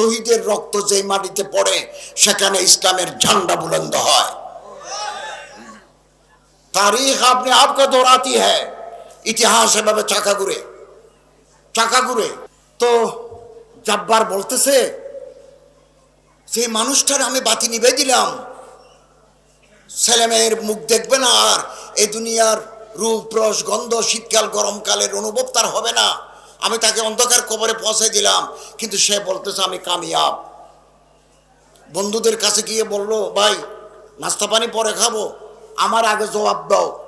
শহীদের রক্ত যে মাটিতে পড়ে, সেখানে ইসলামের ঝান্ডা বুলন্দ হয়। তারিখ আপনি আপকে দৌড়াতি হ্যাঁ ইতিহাস এভাবে চাকা ঘুরে চাকা ঘুরে। তো জাব্বার বলতেছে, সেই মানুষটার আমি বাতি নিবে দিলাম। ছেলেমেয়ের মুখ দেখবে না আর, এই দুনিয়ার রূপ, রস, গন্ধ শীতকাল, গরমকালের অনুভব তার হবে না। আমি তাকে অন্ধকার কবরে পৌঁছে দিলাম। কিন্তু সে বলতেছে, আমি কামিয়াব। বন্ধুদের কাছে গিয়ে বলল, ভাই, নাস্তা পানি পরে খাব। আমার আগে জবাব দাও।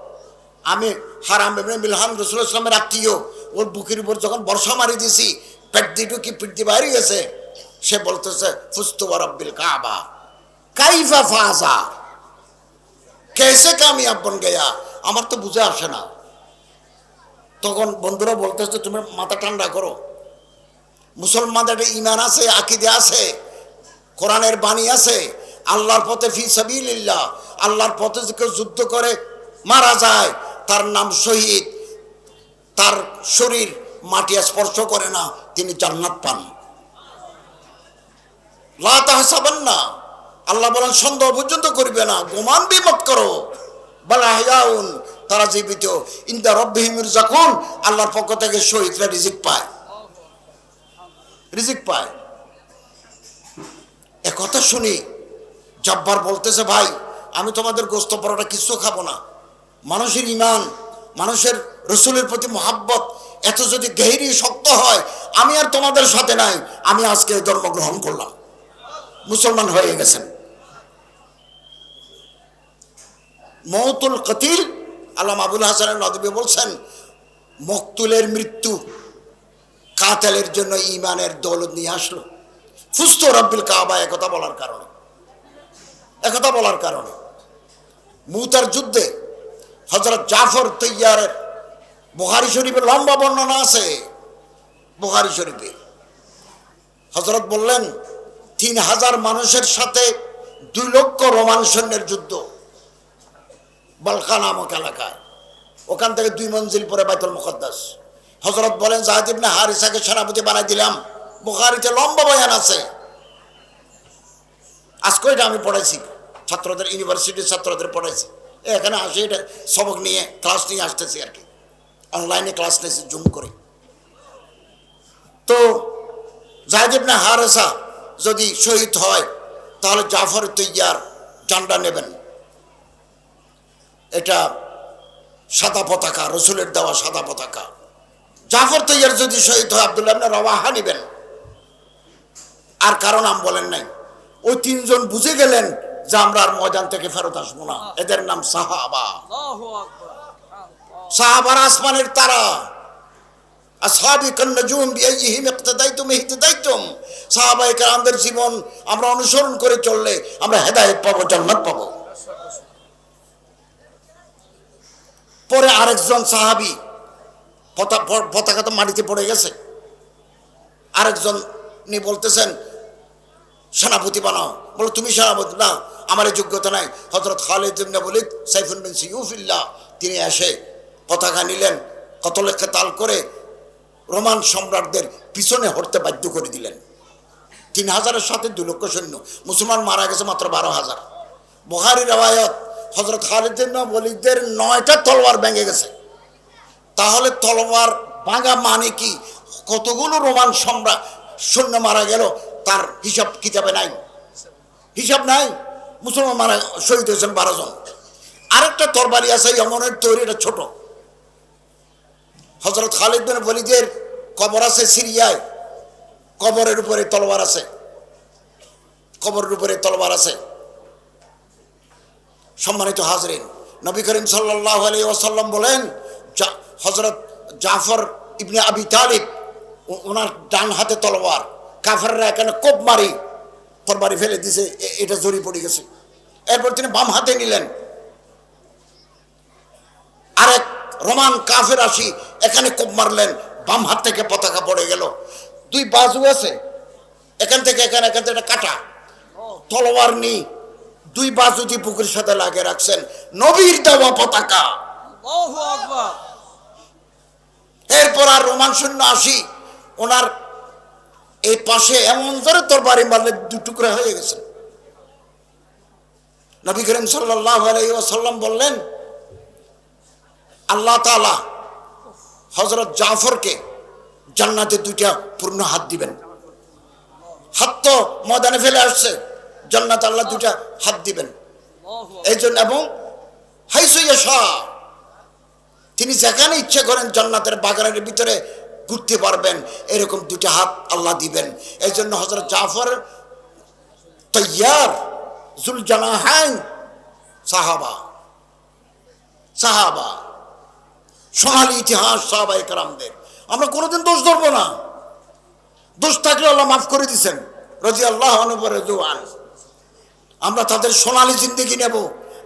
আমি হারাম মিলহান রসুল ইসলামের আত্মীয় ওর বুকের উপর যখন বর্ষা মারি দিছি পেট দিটু কি পিট বাইরে গেছে। সে বলতেছে, ফুস্তু রব্বিল কাবা। কাইফা ফাজা। কেসে কামিয়াব বন গেয়া। আমার তো বুঝে আসে না। তখন বন্ধুরা বলতেছে, তুমি মাথা ঠান্ডা করো। মুসলমানদের একটা ইমান আছে, আকিদে আছে, কোরআনের বাণী আছে। আল্লাহর পথে ফি সাবিলিল্লাহ, আল্লাহর পথে যে কেউ যুদ্ধ করে, মারা যায়, তার নাম শহীদ। তার শরীর মাটি স্পর্শ করে না, তিনি জান্নাত পান। লাহসাবেন না আল্লাহ বলেন, সন্দেহ পর্যন্ত করবে না, গোমান বিমত করো। বালাহিয়াউন তারা জীবিত। ইন্দা রব্বিহিমির যখন আল্লাহর পক্ষ থেকে শহীদরা রিজিক পায়। রিজিক পায়। কথা শুনি, জব্বার বলতেছে, ভাই, আমি তোমাদের গোস্ত পরোটা কিছু খাব না। মানুষের ইমান মানুষের রসুলের প্রতি মহাব্বত, এত যদি গেহরি শক্ত হয়, আমি আর তোমাদের সাথে নাই। আমি আজকে এই ধর্ম গ্রহণ করলাম। মুসলমান হয়ে গেছেন। মৌতুল কতিল আল্লাহ আবুল হাসানের নদী বলছেন, মকতুলের মৃত্যু কাতালের জন্য ইমানের দৌলত নিয়ে আসলো। ফুস্ত রব্বিল কাবা একথা বলার কারণে। একথা বলার কারণে। মুতার যুদ্ধে হজরত জাফর তৈয়ারের বুহারি শরীফে লম্বা বর্ণনা আছে। বুহারি শরীফে হজরত বললেন, তিন হাজার মানুষের সাথে দুই লক্ষ রোমান সৈন্যের যুদ্ধ। বালকা নামক এলাকায়। ওখান থেকে দুই মঞ্জিল পরে বাইতুল মুকদ্দাস। হজরত বলেন জাহাদিব না হারিসাকে সেনাপতি বানাই দিলাম। বুখারিতে লম্বা বয়ান আছে। আজকে এটা আমি পড়াইছি। ছাত্রদের, ইউনিভার্সিটির ছাত্রদের পড়াইছি। এখানে আসি, এটা সবক নিয়ে, ক্লাস নিয়ে আসতেছি আর কি। অনলাইনে ক্লাস নিয়েছি, জুম করে। তো জাহাদিব না হারেসা যদি শহীদ হয়, তাহলে জাফর তৈয়ার জান্ডা নেবেন। এটা সাদা পতাকা রসুলের দেওয়া সাদা পতাকা। জাফর তৈয়ার যদি শহীদ হয় আবদুল্লাহ ইবনে রওয়াহা নিবেন। আর কারণ নাম বলেন নাই। ওই তিনজন বুঝে গেলেন যে আমরা আর ময়দান থেকে ফেরত আসব না। এদের নাম সাহাবা। সাহাবার আসমানের তারা। জীবন আমরা অনুসরণ করে চললে আমরা হেদায়েত পাবো জান্নাত পাবো। পরে আরেকজন সাহাবি পতাকা তো মাটিতে পড়ে গেছে। আরেকজন নি বলতেছেন, সেনাপতি বানাও। বলো, তুমি সেনাপতি, না, আমার যোগ্যতা নাই। হজরত খালিদ ইবনে বলিদ সাইফুল বিন সিউফিল্লাহ, তিনি এসে পতাকা নিলেন কত লেখে তাল করে রোমান সম্রাটদের পিছনে হটতে বাধ্য করে দিলেন। তিন হাজারের সাথে দু লক্ষ সৈন্য, মুসলমান মারা গেছে মাত্র বারো হাজার। বহারি রেওয়ায়ত হজরত খালিদ বলিদের নয়টা তলোয়ার ভেঙে গেছে। তাহলে তলোয়ার ভাঙা মানে কি? কতগুলো রোমান সম্রাট সৈন্য মারা গেল, তার হিসাব কিতাবে নাই। হিসাব নাই, মুসলমান মারা, শহীদ হয়েছেন বারো জন। আরেকটা তরবারি আছে ইয়মনের তৈরি, এটা ছোট। হজরত খালিদ বিন বলিদের কবর আছে সিরিয়ায়। কবরের উপরে তলোয়ার আছে। কবরের উপরে তলোয়ার আছে। সম্মানিত হাজরিন, নবী করিম সাল্লাহ আলী ওসাল্লাম বলেন হজরত জাফর ইবনে আবি তালিব ওনার ডান হাতে তলোয়ার, কাফাররা এখানে কোপ মারি, তরবারি ফেলে দিছে এটা জড়ি পড়ে গেছে। এরপর তিনি বাম হাতে নিলেন। আরেক রোমান কাফের আসি এখানে কোপ মারলেন, বাম হাত থেকে পতাকা পড়ে গেল। দুই বাজু আছে, এখান থেকে এখানে, এখান থেকে কাটা। তলোয়ার নি দুই বাজু দিয়ে বুকের সাথে লাগিয়ে রাখছেন নবীর দেওয়া পতাকা। এরপর আর রোমান সৈন্য আসি ওনার এই পাশে এমন ধরে তোর বাড়ি মারলে দু টুকরা হয়ে গেছে। নবী করিম সাল্লাহ আলাইসাল্লাম বললেন আল্লাহ তালা হজরত জাফরকে জান্নাতে দুইটা পূর্ণ হাত দিবেন। হাত তো ময়দানে ফেলে আসছে। জান্নাত আল্লাহ দুইটা হাত দিবেন। এই জন্য এবং হাইসুইয়া শাহ তিনি যেখানে ইচ্ছে করেন জান্নাতের বাগানের ভিতরে ঘুরতে পারবেন এরকম দুটা হাত আল্লাহ দিবেন। এই জন্য হজরত জাফর তৈয়ার জুল সাহাবা সাহাবা সোনালি ইতিহাস সাহাবা একরামদের আমরা কোনোদিন দোষ ধরবো না। দোষ থাকলে আল্লাহ মাফ করে দিছেন। রাজি আল্লাহ অনুপরে জোয়ান আমরা তাদের সোনালি জিন্দিগি নেব,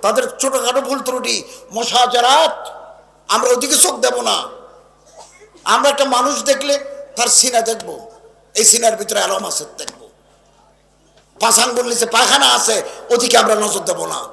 তাদের ছোটোখাটো ভুল ত্রুটি মশা জারাত আমরা ওদিকে চোখ দেব না। আমরা একটা মানুষ দেখলে তার সিনা দেখব, এই সিনার ভিতরে আলম আছে, দেখব। পাশাঙ্গুল নিচে পায়খানা আছে, ওদিকে আমরা নজর দেব না।